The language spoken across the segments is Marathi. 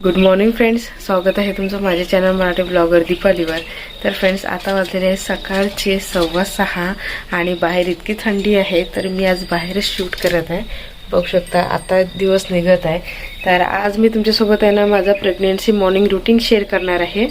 गुड मॉर्निंग फ्रेंड्स स्वागत आहे तुमचं माझ्या चॅनल मराठी ब्लॉगर दीपालीवर तर फ्रेंड्स आता वाजलेले आहे सकाळचे सव्वा सहा आणि बाहेर इतकी थंडी आहे तर मी आज बाहेरच शूट करत आहे. बघू शकता आता दिवस निघत आहे. तर आज मी तुमच्यासोबत आहे ना माझा प्रेग्नेन्सी मॉर्निंग रुटीन शेअर करणार आहे.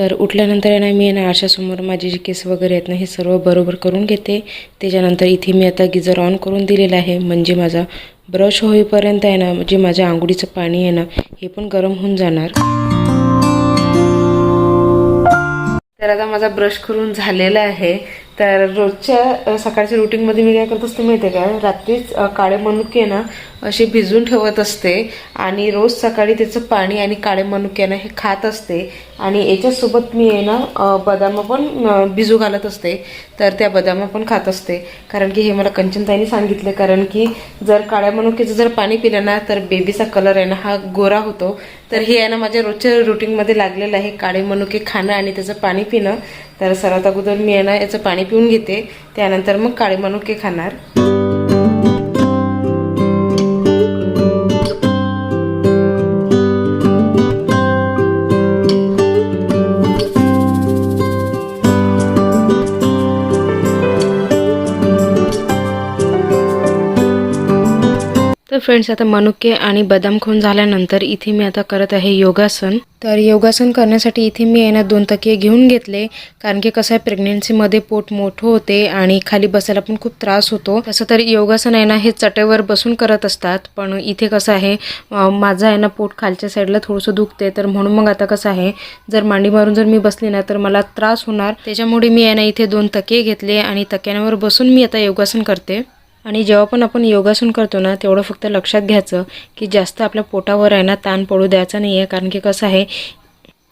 तर उठल्यानंतर ना मी आहे ना आरशासमोर माझे जे केस वगैरे आहेत ना हे सर्व बरोबर करून घेते. त्याच्यानंतर इथे मी आता गिजर ऑन करून दिलेला आहे. म्हणजे माझा ब्रश होईपर्यंत आहे ना जे माझ्या आंघोळीचं पाणी आहे ना हे पण गरम होऊन जाणार. तर आता माझा ब्रश करून झालेला आहे. तर रोजच्या सकाळच्या रुटीनमध्ये मी काय करत असते माहिती आहे का? रात्रीच काळे मनुके ना असे भिजवून ठेवत असते आणि रोज सकाळी त्याचं पाणी आणि काळे मनुके ना हे खात असते आणि याच्यासोबत मी आहे ना बदाम पण भिजू घालत असते. तर त्या बदाम पण खात असते. कारण की हे मला कंचनताईने सांगितलं. कारण की जर काळ्या मनुक्याचं जर पाणी पिलं ना तर बेबीचा कलर आहे ना हा गोरा होतो. तर हे आहे ना माझ्या रोजच्या रुटीनमध्ये लागलेलं आहे काळे मनुके खाणं आणि त्याचं पाणी पिणं. तर सर्वात अगोदर मी आहे ना याचं पाणी पिऊन घेते. त्यानंतर मग काळे मनुके खाणार. फ्रेंड्स आता मनुके आणि बदाम खून झाल्यानंतर इथे मी आता करत आहे योगासन. तर योगासन करण्यासाठी इथे मी आहे ना दोन तकिये घेऊन घेतले. कारण की कसं आहे प्रेग्नेन्सीमध्ये पोट मोठं होते आणि खाली बसायला पण खूप त्रास होतो. तसं तर योगासन आहे ना हे चटेवर बसून करत असतात. पण इथे कसं आहे माझं आहे ना पोट खालच्या साईडला थोडंसं दुखते तर म्हणून मग आता कसं आहे जर मांडी मारून जर मी बसली ना तर मला त्रास होणार. त्याच्यामुळे मी आहे ना इथे दोन तकिये घेतले आणि तक्यांवर बसून मी आता योगासन करते. आणि जेव्हा पण आपण योगासन करतो ना तेवढं फक्त लक्षात घ्यायचं की जास्त आपल्या पोटावर आहे ना ताण पडू द्यायचा नाही आहे कारण की कसं आहे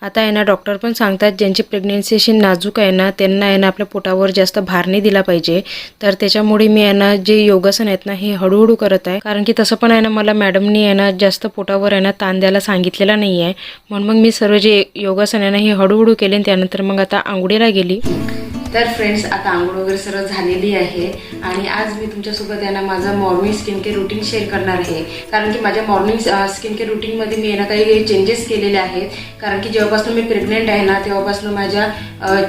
आता आहे ना डॉक्टर पण सांगतात ज्यांची प्रेग्नेन्सी अशी नाजूक आहे ना त्यांना आहे ना आपल्या पोटावर जास्त भार नाही दिला पाहिजे. तर त्याच्यामुळे मी आहे ना जे योगासन आहेत ना हे हळूहळू करत आहे. कारण की तसं पण आहे ना मला मॅडमनी आहे ना जास्त पोटावर आहे ना ताण द्यायला सांगितलेला नाही आहे म्हणून मग मी सर्व जे योगासन आहे ना हे हळूहळू केले आणि त्यानंतर मग आता आंघोळीला गेली. तर फ्रेंड्स आता आंघोळ वगैरे सर्व झालेली आहे. आणि आज मी तुमच्यासोबत आहे ना माझं morning skin care routine share करणार आहे. कारण की माझ्या मॉर्निंग स्किन केअर रुटीनमध्ये मी यांना ना काही चेंजेस केलेले आहेत. कारण की जेव्हापासून मी प्रेग्नेंट आहे ना तेव्हापासून माझ्या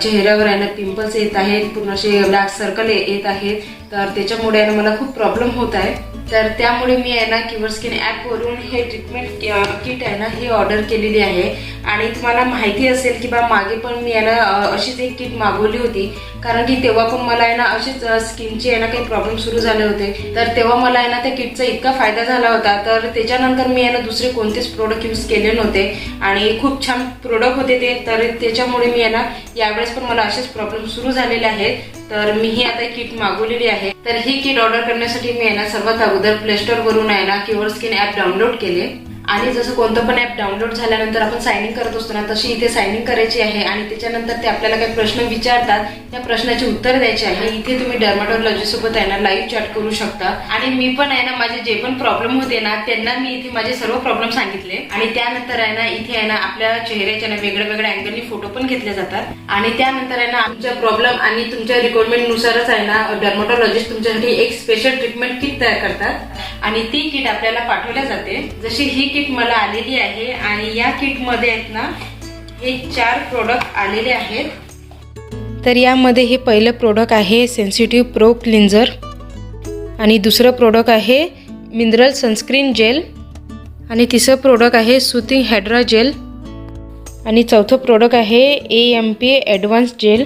चेहऱ्यावर आहे ना पिंपल्स येत आहेत. पूर्ण असे डार्क सर्कल येत आहेत. तर त्याच्यामुळे ना मला खूप प्रॉब्लेम होत आहे. तर त्यामुळे मी आहे ना किवर स्किन ॲपवरून हे ट्रीटमेंट किट आहे ना हे ऑर्डर केलेली आहे. आणि तुम्हाला माहिती असेल की बा मागे पण मी आहे ना अशीच एक किट मागवली होती. कारण की तेव्हा पण मला आहे ना अशीच स्किनचे आहे ना काही प्रॉब्लेम सुरू झाले होते. तर तेव्हा मला आहे ना त्या किटचा इतका फायदा झाला होता. तर त्याच्यानंतर मी आहे ना दुसरे कोणतेच प्रोडक्ट यूज केले नव्हते. आणि खूप छान प्रोडक्ट होते ते. तर त्याच्यामुळे मी आहे ना यावेळेस पण मला असेच प्रॉब्लेम सुरू झालेले आहेत. तर मी ही आता किट मागवलेली आहे. तर ही किट ऑर्डर करण्यासाठी मी आहे ना सर्वात अगोदर प्ले स्टोर वरून आहे ना किवर स्किन ऍप डाउनलोड केले. आणि जसं कोणतं पण ऍप डाउनलोड झाल्यानंतर आपण सायनिंग करत असतो ना तशी इथे सायनिंग करायची आहे आणि त्याच्यानंतर ते आपल्याला काही प्रश्न विचारतात त्या प्रश्नाची उत्तर द्यायचे आहे. इथे तुम्ही डर्माटोलॉजी सोबत आहे ना लाईव्ह चॅट करू शकता. आणि मी पण आहे ना माझे जे पण प्रॉब्लेम होते ना त्यांना मी इथे माझे सर्व प्रॉब्लेम सांगितले. आणि त्यानंतर आहे ना इथे आहे ना आपल्या चेहऱ्याच्या ना वेगळ्या वेगळ्या अँगलनी फोटो पण घेतले जातात. आणि त्यानंतर आहे ना तुमच्या प्रॉब्लेम आणि तुमच्या रिक्वायरमेंट नुसारच आहे ना डर्माटोलॉजिस्ट तुमच्यासाठी एक स्पेशल ट्रीटमेंट किट तयार करतात. आणि ती किट आपल्याला पाठवल्या जाते. जशी ही किट मला आलेली आहे आणि या किटमध्ये आहेत ना हे चार प्रोडक्ट आलेले आहेत. तर यामध्ये हे पहिलं प्रोडक्ट आहे सेन्सिटिव्ह प्रो क्लिन्झर आणि दुसरं प्रोडक्ट आहे मिनरल सनस्क्रीन जेल आणि तिसरं प्रोडक्ट आहे सुथिंग हायड्रा जेल आणि चौथं प्रोडक्ट आहे A M P advance gel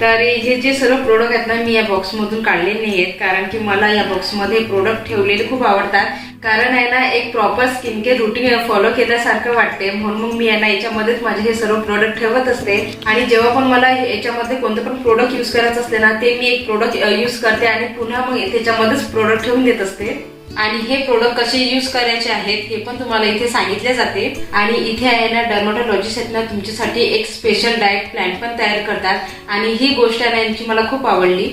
तर हे जे सर्व प्रोडक्ट आहेत ना मी या बॉक्समधून काढले नाही आहेत कारण की मला या बॉक्समध्ये प्रोडक्ट ठेवलेले खूप आवडतात. कारण आहे ना एक proper skin care routine follow केल्यासारखं वाटते. म्हणून मग मी यांना ना याच्यामध्येच माझे हे सर्व प्रोडक्ट ठेवत असते. आणि जेव्हा पण मला याच्यामध्ये कोणतं पण प्रोडक्ट यूज करायचं असते ना ते मी एक प्रोडक्ट यूज करते आणि पुन्हा मग त्याच्यामध्येच प्रोडक्ट ठेवून देत असते. आणि हे प्रोडक्ट कसे यूज करायचे आहेत हे पण तुम्हाला इथे सांगितले जाते. आणि इथे आहे ना डर्माटोलॉजिस्ट आहेत ना तुमच्यासाठी एक स्पेशल डाएट प्लॅन पण तयार करतात. आणि ही गोष्ट आहे ना यांची मला खूप आवडली.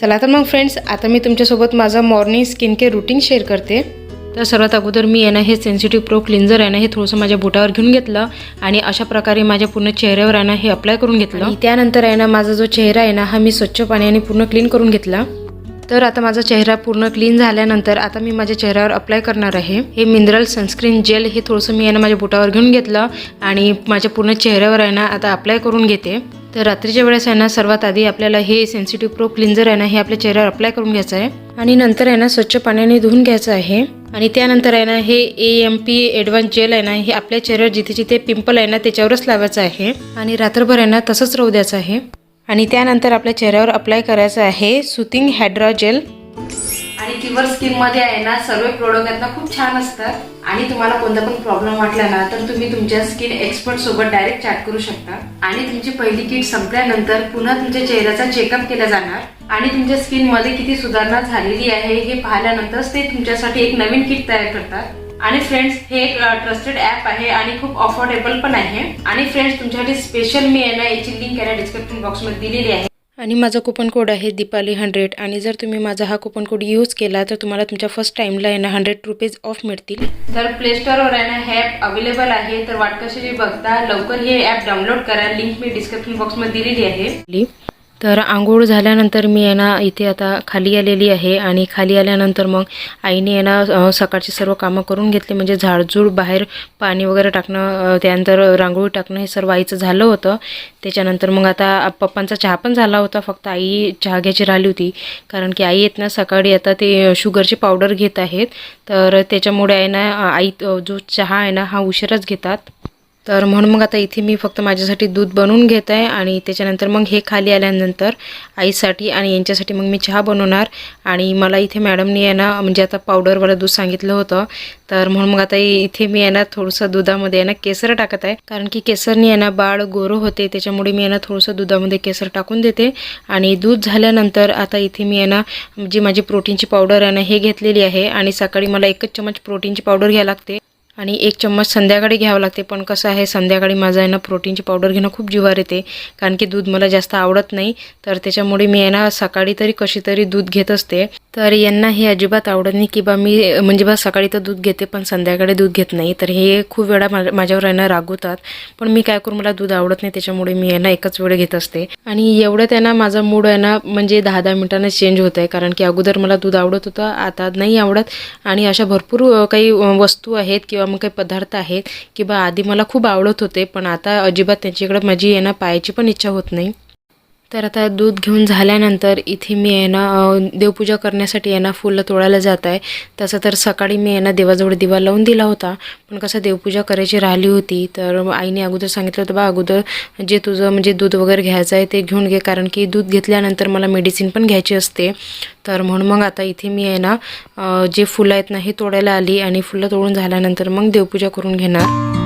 चला तर मग फ्रेंड्स आता मी तुमच्यासोबत माझं morning skin care routine share करते. तर सर्वात अगोदर मी आहे ना हे सेन्सिटिव्ह प्रो क्लिन्झर आहे ना हे थोडंसं माझ्या बोटावर घेऊन घेतलं. आणि अशा प्रकारे माझ्या पूर्ण चेहऱ्यावर आहे ना हे अप्लाय करून घेतलं. त्यानंतर आहे ना माझा जो चेहरा आहे ना हा मी स्वच्छ पाण्याने पूर्ण क्लीन करून घेतला. तर आता माझा चेहरा पूर्ण क्लीन झाल्यानंतर आता मी माझ्या चेहऱ्यावर अप्लाय करणार आहे. हे मिनरल सनस्क्रीन जेल हे थोडंसं मी यानं माझ्या बोटावर घेऊन घेतलं आणि माझ्या पूर्ण चेहऱ्यावर आहे ना आता अप्लाय करून घेते. तर रात्रीच्या वेळेस आहे ना सर्वात आधी आपल्याला हे सेन्सिटिव्ह प्रो क्लिन्झर आहे ना हे आपल्या चेहऱ्यावर अप्लाय करून घ्यायचं आहे. आणि नंतर आहे ना स्वच्छ पाण्याने धुवून घ्यायचं आहे. आणि त्यानंतर आहे ना हे A M P advance gel आहे ना हे आपल्या चेहऱ्यावर जिथे जिथे पिंपल आहे ना त्याच्यावरच लावायचं आहे. आणि रात्रभर आहे ना तसंच राहू द्यायचं आहे. आणि त्यानंतर आपल्या चेहऱ्यावर अप्लाय करायचं आहे सुथिंग हॅड्रा जेल आणि किवर स्किनमध्ये आहे ना सर्व प्रोडक्ट आहेत ना खूप छान असतात. आणि तुम्हाला कोणता पण प्रॉब्लेम वाटला ना तर तुम्ही तुमच्या स्किन एक्सपर्ट सोबत डायरेक्ट चॅट करू शकता. आणि तुमची पहिली किट संपल्यानंतर पुन्हा तुमच्या चेहऱ्याचा चेकअप केला जाणार. आणि तुमच्या स्किनमध्ये किती सुधारणा झालेली आहे हे पाहिल्यानंतरच ते तुमच्यासाठी एक नवीन किट तयार करतात. आणि फ्रेंड्स हे एक ट्रस्टेड ॲप आहे आणि खूप अफोर्डेबल पण आहे. आणि फ्रेंड्स तुमच्यासाठी स्पेशल मी आहे ना याची लिंक आहे डिस्क्रिप्शन बॉक्समध्ये दिलेली आहे. आणि माझा कुपन कोड आहे दीपाली हंड्रेड आणि जर तुम्ही माझा हा कुपन कोड यूज केला तर तुम्हाला तुमच्या फर्स्ट टाइमला आहे ना हंड्रेड रुपीज ऑफ मिळतील. तर प्ले स्टोअरवर आहे ना हे ॲप अवेलेबल आहे. तर वाट कशी बघता लवकर हे ॲप डाउनलोड करा. लिंक मी डिस्क्रिप्शन बॉक्समध्ये दिलेली आहे. तर आंघोळ झाल्यानंतर मी यांना ना इथे आता खाली आलेली आहे आणि खाली आल्यानंतर मग आईने यांना सकाळची सर्व कामं करून घेतली. म्हणजे झाडझूड बाहेर पाणी वगैरे टाकणं त्यानंतर रांगोळी टाकणं हे सर्व आईचं झालं होतं. त्याच्यानंतर मग आता पप्पांचा चहा पण झाला होता. फक्त आई चहा घ्यायची राहिली होती. कारण की आई येत ना सकाळी. आता ते शुगरची पावडर घेत आहेत. तर त्याच्यामुळे आहे ना आई जो चहा आहे ना हा उशिराच घेतात. तर म्हणून मग आता इथे मी फक्त माझ्यासाठी दूध बनवून घेत आहे आणि त्याच्यानंतर मग हे खाली आल्यानंतर आईसाठी आणि यांच्यासाठी मग मी चहा बनवणार. आणि मला इथे मॅडमनी आहे ना म्हणजे आता पावडरवालं दूध सांगितलं होतं. तर म्हणून मग आता इथे मी आहे ना थोडंसं दुधामध्ये आहे ना केसर टाकत आहे. कारण की केसरनी आहे ना बाळ गोरं होते त्याच्यामुळे मी आहे ना थोडंसं दुधामध्ये केसर टाकून देते. आणि दूध झाल्यानंतर आता इथे मी आहे ना जी माझी प्रोटीनची पावडर आहे ना हे घेतलेली आहे. आणि सकाळी मला एकच चमच प्रोटीनची पावडर घ्यायला लागते. आणि एक चम्मच संध्याकाळी घ्यावं लागते. पण कसं आहे संध्याकाळी माझं आहे ना प्रोटीनची पावडर घेणं खूप जिवार येते. कारण की दूध मला जास्त आवडत नाही. तर त्याच्यामुळे मी आहे ना सकाळी तरी कशी तरी दूध घेत असते. तर यांना हे अजिबात आवडत नाही. की बा मी म्हणजे बा सकाळी तर दूध घेते पण संध्याकाळी दूध घेत नाही. तर हे खूप वेळा माझ्या माझ्यावर आहे ना रागवतात. पण मी काय करू मला दूध आवडत नाही. त्याच्यामुळे मी यांना एकच वेळ घेत असते. आणि एवढ्यात आहे ना माझा मूड आहे ना म्हणजे दहा दहा मिनटांना चेंज होत आहे कारण की अगोदर मला दूध आवडत होतं आता नाही आवडत. आणि अशा भरपूर काही वस्तू आहेत किंवा मग काही पदार्थ आहेत की बा आधी मला खूप आवडत होते पण आता अजिबात त्यांच्याकडे माझी आहे ना पण इच्छा होत नाही. तर आता दूध घेऊन झाल्यानंतर इथे मी आहे ना देवपूजा करण्यासाठी आहे ना फुलं तोडायला जात आहे. तसं तर सकाळी मी आहे ना देवाजवळ दिवा लावून दिला होता. पण कसं देवपूजा करायची राहिली होती तर आईने अगोदर सांगितलं होतं बा अगोदर जे तुझं म्हणजे दूध वगैरे घ्यायचं आहे ते घेऊन घे. कारण की दूध घेतल्यानंतर मला मेडिसिन पण घ्यायची असते. तर म्हणून मग आता इथे मी आहे ना जे फुलं आहेत ना हे तोडायला आली आणि फुलं तोडून झाल्यानंतर मग देवपूजा करून घेणार.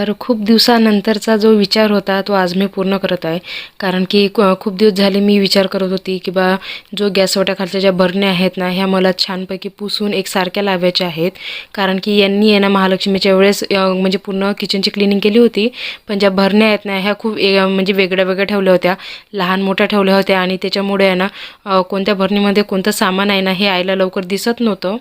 तर खूप दिवसानंतरचा जो विचार होता तो आज मी पूर्ण करत आहे. कारण की क- खूप दिवस झाले मी विचार करत होती की बा जो गॅसवट्याखालच्या ज्या बरण्या आहेत ना ह्या मला छानपैकी पुसून एकसारख्या लावायच्या आहेत. कारण की यांनी आहे ना महालक्ष्मीच्या वेळेस म्हणजे पूर्ण किचनची क्लिनिंग केली होती. पण ज्या भरण्या आहेत ना ह्या खूप ए- म्हणजे वेगळ्या वेगळ्या ठेवल्या होत्या. लहान मोठ्या ठेवल्या होत्या आणि त्याच्यामुळे आहे ना कोणत्या भरणीमध्ये कोणतं सामान आहे ना हे आईला लवकर दिसत नव्हतं.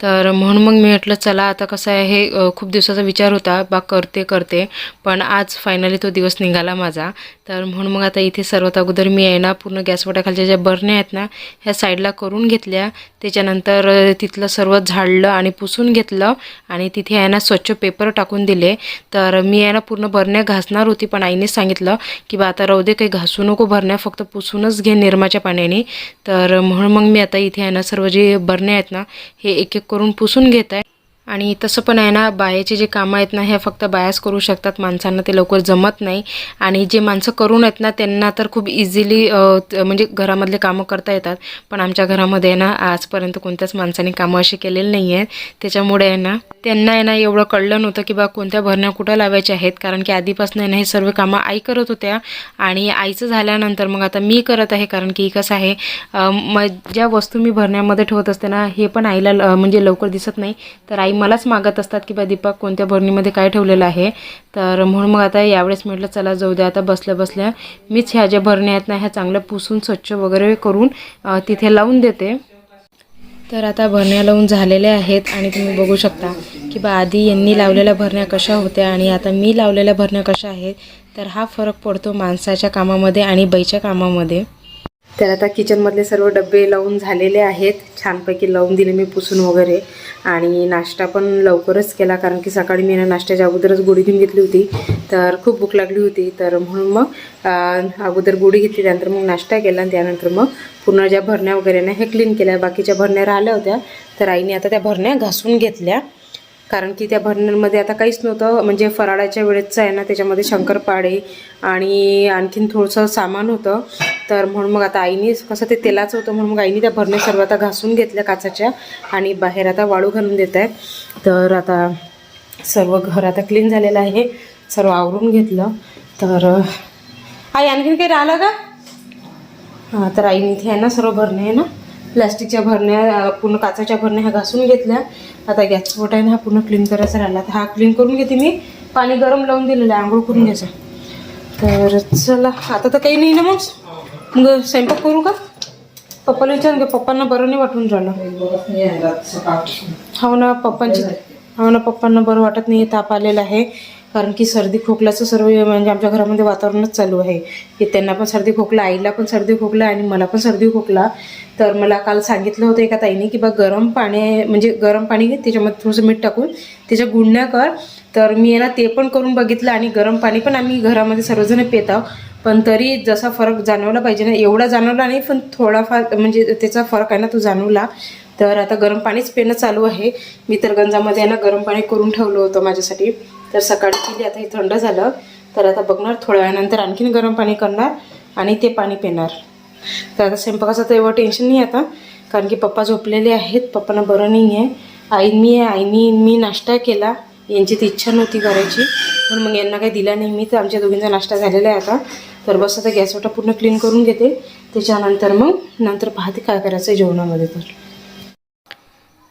तर म्हणून मग मी म्हटलं चला आता कसं आहे हे खूप दिवसाचा विचार होता बा करते करते पण आज फायनली तो दिवस निघाला माझा. तर म्हणून मग आता इथे सर्वात अगोदर मी आहे ना पूर्ण गॅसवटाखालच्या ज्या बरण्या आहेत ना ह्या साईडला करून घेतल्या. त्याच्यानंतर तिथलं सर्व झाडलं आणि पुसून घेतलं आणि तिथे आहे ना स्वच्छ पेपर टाकून दिले. तर मी आहे ना पूर्ण बरण्या घासणार होती पण आईने सांगितलं की बा आता राहू दे काही घासू नको बरण्या फक्त पुसूनच घे निरमाच्या पाण्याने. तर म्हणून मग मी आता इथे आहे ना सर्व जे बरण्या आहेत ना हे एक एक करून पुसून घेत आहे आणि तसं पण आहे ना बायाचे जे कामं आहेत ना ह्या फक्त बायाच करू शकतात. माणसांना ते लवकर जमत नाही. आणि जे माणसं करून आहेत ना त्यांना तर खूप इझिली म्हणजे घरामधले कामं करता येतात. पण आमच्या घरामध्ये आहे ना आजपर्यंत कोणत्याच माणसाने कामं अशी केलेली नाही आहेत. त्याच्यामुळे आहे ना त्यांना आहे ना एवढं कळलं नव्हतं की बा कोणत्या भरण्या कुठं लावायच्या आहेत. कारण की आधीपासून आहे ना हे सर्व कामं आई करत होत्या. आणि आईचं झाल्यानंतर मग आता मी करत आहे कारण की कसं आहे मग ज्या वस्तू मी भरण्यामध्ये ठेवत असते ना हे पण आईला ल- म्हणजे लवकर दिसत नाही. तर आई मलाच मागत असतात की बा दीपक कोणत्या भरणीमध्ये काय ठेवलेलं आहे? तर म्हणून मग आता यावेळेस म्हटलं चला जाऊ द्या आता बसल्या बसल्या मीच ह्या ज्या भरण्या आहेत ना ह्या चांगल्या पुसून स्वच्छ वगैरे करून तिथे लावून देते. तर आता भरण्या लावून झालेल्या आहेत आणि तुम्ही बघू शकता की बा आधी यांनी लावलेल्या भरण्या कशा होत्या आणि आता मी लावलेल्या भरण्या कशा आहेत. तर हा फरक पडतो माणसाच्या कामामध्ये आणि बाईच्या कामामध्ये. तर आता किचनमधले सर्व डबे लावून झालेले आहेत. छानपैकी लावून दिले मी पुसून वगैरे. आणि नाश्ता पण लवकरच केला कारण की सकाळी मी ना नाश्त्याच्या अगोदरच गोडी घेऊन घेतली होती. तर खूप भूक लागली होती. तर म्हणून मग अगोदर गोडी घेतली त्यानंतर मग नाश्ता केला आणि त्यानंतर मग पूर्ण ज्या भरण्या वगैरे ना हे क्लीन केल्या. बाकीच्या भरण्या राहिल्या होत्या. तर आईने आता त्या भरण्या घासून घेतल्या. कारण की त्या भरण्यांमध्ये आता काहीच नव्हतं. म्हणजे फराळाच्या वेळेचं आहे ना त्याच्यामध्ये शंकरपाळे आणि आणखीन थोडंसं सामान होतं. तर म्हणून मग आता आईने कसं ते तेलाचं होतं म्हणून मग आईने त्या भरणं सर्व आता घासून घेतल्या काचाच्या आणि बाहेर आता वाळू घालून देत आहे तर आता सर्व घर आता क्लीन झालेलं आहे. सर्व आवरून घेतलं. तर आई आणखीन काही राहिलं का? हां तर आईने इथे आहे ना सर्व भरणं आहे ना? प्लॅस्टिकच्या भरण्या पूर्ण काचाच्या भरण्या ह्या घासून घेतल्या. आता गॅस स्फोट आहे ना हा पूर्ण क्लीन करायचा राहिला. तर हा क्लीन करून घेते मी. पाणी गरम लावून दिलेलं आहे आंघोळ करून घ्यायचं. तर चला आता तर काही नाही ना मग? मग स्वयंपाक करू का? पप्पाला विचारून घे पप्पांना बरं नाही वाटून राहिलं. हो ना पप्पांची हो ना पप्पांना बरं वाटत नाही ताप आलेला आहे. कारण की सर्दी खोकल्याचं सर्व म्हणजे आमच्या घरामध्ये वातावरणच चालू आहे. की त्यांना पण सर्दी खोकला आईला पण सर्दी खोकला आणि मला पण सर्दी खोकला. तर मला काल सांगितलं होतं एका ताईने की बा गरम पाणी म्हणजे गरम पाणी घे त्याच्यामध्ये थोडंसं मीठ टाकून त्याच्या गुंड्या कर. तर मी आहे ना ते पण करून बघितलं आणि गरम पाणी पण आम्ही घरामध्ये सर्वजण पित आहोत. पण तरी जसा फरक जाणवला पाहिजे ना एवढा जाणवला नाही पण थोडाफार म्हणजे त्याचा फरक आहे ना तो जाणवला. तर आता गरम पाणीच पिणं चालू आहे. मी तर गंजामध्ये आहे ना गरम पाणी करून ठेवलं होतं माझ्यासाठी. तर सकाळी पिली आता हे थंड झालं. तर आता बघणार थोड्या वेळानंतर आणखीन गरम पाणी करणार आणि ते पाणी पिणार. तर आता स्वयंपाकाचं तर एवढं टेन्शन नाही आता कारण की पप्पा झोपलेले आहेत पप्पांना बरं नाही आहे आई मी आहे आईनी मी नाश्ता केला. यांची ती इच्छा नव्हती करायची पण मग यांना काही दिला नाही. मी तर आमच्या दोघींचा नाश्ता झालेला आहे आता. तर बस आता गॅस वाटा पूर्ण क्लीन करून घेते. त्याच्यानंतर मग नंतर पाहते काय करायचं आहे जेवणामध्ये तर.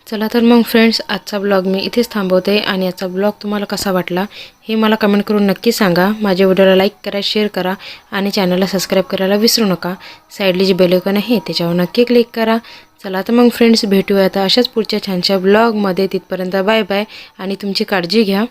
चला तर मग फ्रेंड्स आजचा ब्लॉग मी इथेच थांबवते आणि आजचा ब्लॉग तुम्हाला कसा वाटला हे मला कमेंट करून नक्की सांगा. माझ्या व्हिडिओला लाईक करा शेअर करा आणि चॅनलला सबस्क्राईब करायला विसरू नका. साईडली जी बेलेकन आहे त्याच्यावर नक्की क्लिक करा. चला तर मग फ्रेंड्स भेटूया आता अशाच पुढच्या छानशा ब्लॉगमध्ये तिथपर्यंत बाय बाय आणि तुमची काळजी घ्या.